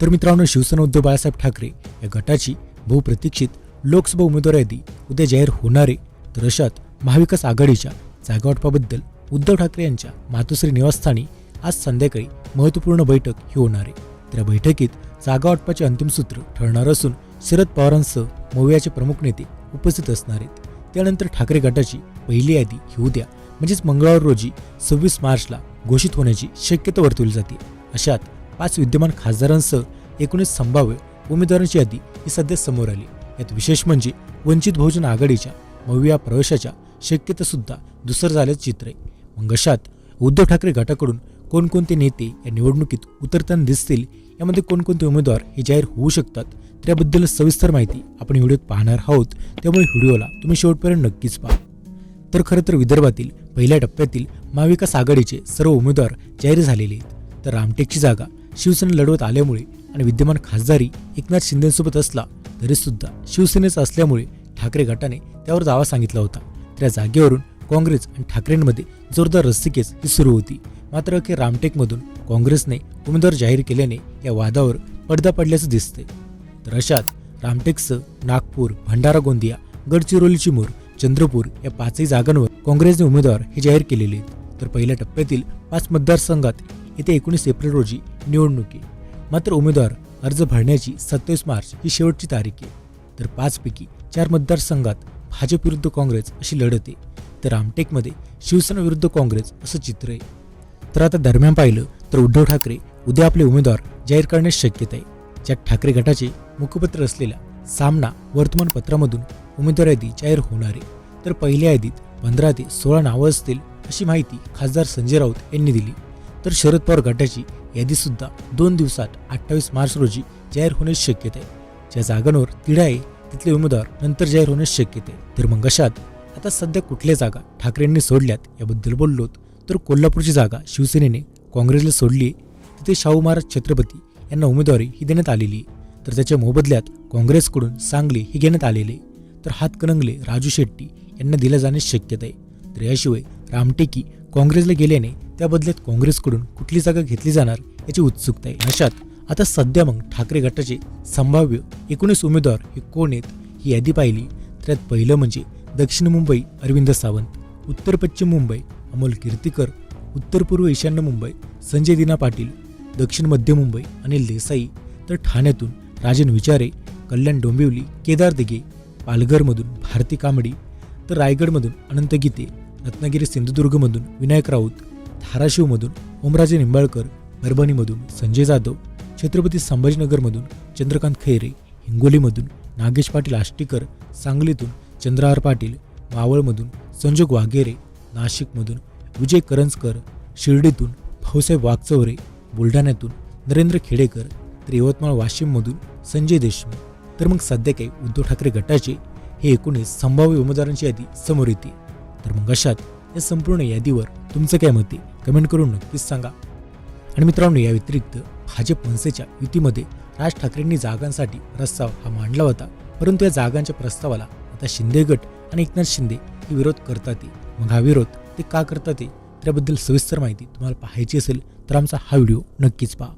तर मित्रांनो शिवसेना उद्धव बाळासाहेब ठाकरे या गटाची बहुप्रतीक्षित लोकसभा उमेदवार यादी उद्या जाहीर होणार आहे. तर अशात महाविकास आघाडीच्या जागावाटपाबद्दल उद्धव ठाकरे यांच्या मातोश्री निवासस्थानी आज संध्याकाळी महत्त्वपूर्ण बैठक ही होणार आहे. तर या बैठकीत जागावाटपाचे अंतिम सूत्र ठरणार असून शरद पवारांसह मवियाचे प्रमुख नेते उपस्थित असणार आहेत. त्यानंतर ठाकरे गटाची पहिली यादी ही उद्या म्हणजेच मंगळवार रोजी सव्वीस मार्चला घोषित होण्याची शक्यता वर्तवली जाते. अशात पाच विद्यमान खासदारांसह एकोणीस संभाव्य उमेदवारांची यादी ही सध्या समोर आली. यात विशेष म्हणजे वंचित बहुजन आघाडीच्या भव्या प्रवेशाच्या शक्यतासुद्धा दुसरं झाल्याचं चित्र आहे. मग अशात उद्धव ठाकरे गटाकडून कोणकोणते नेते या निवडणुकीत उतरताना दिसतील यामध्ये कोणकोणते उमेदवार हे जाहीर होऊ शकतात त्याबद्दल सविस्तर माहिती आपण व्हिडिओत पाहणार आहोत. त्यामुळे व्हिडिओला तुम्ही शेवटपर्यंत नक्कीच पहा. तर खरं तर विदर्भातील पहिल्या टप्प्यातील महाविकास आघाडीचे सर्व उमेदवार जाहीर झालेले आहेत. तर रामटेकची जागा शिवसेना लढवत आल्यामुळे आणि विद्यमान खासदारी एकनाथ शिंदेसोबत असला तरी सुद्धा शिवसेनेचा असल्यामुळे ठाकरे गटाने त्यावर दावा सांगितला होता. त्या जागेवरून काँग्रेस आणि ठाकरेंमध्ये जोरदार रस्सीकेस ही सुरू होती. मात्र अखेर रामटेकमधून काँग्रेसने उमेदवार जाहीर केल्याने या वादावर पडदा पडल्याचं दिसते तर अशात रामटेकसह नागपूर भंडारा गोंदिया गडचिरोली चिमूर चंद्रपूर या पाचही जागांवर काँग्रेसने उमेदवार हे जाहीर केलेले आहेत. तर पहिल्या टप्प्यातील पाच मतदारसंघात येत्या एकोणीस एप्रिल रोजी निवडणुकी. मात्र उमेदवार अर्ज भरण्याची सत्तावीस मार्च ही शेवटची तारीख आहे. तर पाचपैकी चार मतदारसंघात भाजप विरुद्ध काँग्रेस अशी लढत आहे. तर रामटेकमध्ये शिवसेना विरुद्ध काँग्रेस असं चित्र आहे. तर आता दरम्यान पाहिलं तर उद्धव ठाकरे उद्या आपले उमेदवार जाहीर करण्यास शक्यता आहे. ज्यात ठाकरे गटाचे मुखपत्र असलेल्या सामना वर्तमानपत्रामधून उमेदवार यादी जाहीर होणार आहे. तर पहिल्या यादीत पंधरा ते सोळा नावं असतील अशी माहिती खासदार संजय राऊत यांनी दिली. तर शरद पवार गटाची यादीसुद्धा दोन दिवसात अठ्ठावीस मार्च रोजी जाहीर होण्याची शक्यता. आहे ज्या जागांवर तिढा आहे तिथले उमेदवार नंतर जाहीर होण्याची शक्यता. आहे तर मग अशात आता सध्या कुठल्या जागा ठाकरेंनी सोडल्यात याबद्दल बोललोत तर कोल्हापूरची जागा शिवसेनेने काँग्रेसला सोडली आहे. तिथे शाहू महाराज छत्रपती यांना उमेदवारी ही देण्यात आलेली आहे. तर त्याच्या मोबदल्यात काँग्रेसकडून सांगली हे घेण्यात आलेले तर हातकणंगले राजू शेट्टी यांना दिल्या जाण्याची शक्यता आहे. तर याशिवाय रामटेकी काँग्रेसला गेल्याने त्या बदल्यात काँग्रेसकडून कुठली जागा घेतली जाणार याची उत्सुकता आहे. अशात आता सध्या मग ठाकरे गटाचे संभाव्य एकोणीस उमेदवार हे कोण आहेत ही यादी पाहिली. तर त्यात पहिलं म्हणजे दक्षिण मुंबई अरविंद सावंत उत्तर पश्चिम मुंबई अमोल कीर्तीकर उत्तर पूर्व ईशान्य मुंबई संजय दिना पाटील दक्षिण मध्य मुंबई अनिल देसाई तर ठाण्यातून राजन विचारे कल्याण डोंबिवली केदार दिघे पालघरमधून भारती कांबडी तर रायगडमधून अनंत गीते रत्नागिरी सिंधुदुर्गमधून विनायक राऊत धाराशिवमधून ओमराजे निंबाळकर परभणीमधून संजय जाधव छत्रपती संभाजीनगरमधून चंद्रकांत खैरे हिंगोलीमधून नागेश पाटील आष्टीकर सांगलीतून चंद्रहार पाटील मावळमधून संजोग वाघेरे नाशिकमधून विजय करंजकर शिर्डीतून भाऊसाहेब वागचौरे बुलढाण्यातून नरेंद्र खेडेकर तर यवतमाळ वाशिममधून संजय देशमुख. तर मग सध्या काही उद्धव ठाकरे गटाचे हे एकोणीस संभाव्य उमेदवारांची यादी समोर येते. तर मग अशात या संपूर्ण यादीवर तुमचं काय मत आहे? कमेंट करून नक्कीच सांगा. आणि मित्रांनो या व्यतिरिक्त भाजप मनसेच्या युतीमध्ये राज ठाकरेंनी जागांसाठी प्रस्ताव हा मांडला होता. परंतु या जागांच्या प्रस्तावाला आता शिंदे गट आणि एकनाथ शिंदे हे विरोध करतात मग हा विरोध ते का करतात त्याबद्दल सविस्तर माहिती तुम्हाला पाहायची असेल तर आमचा हा व्हिडिओ नक्कीच पहा.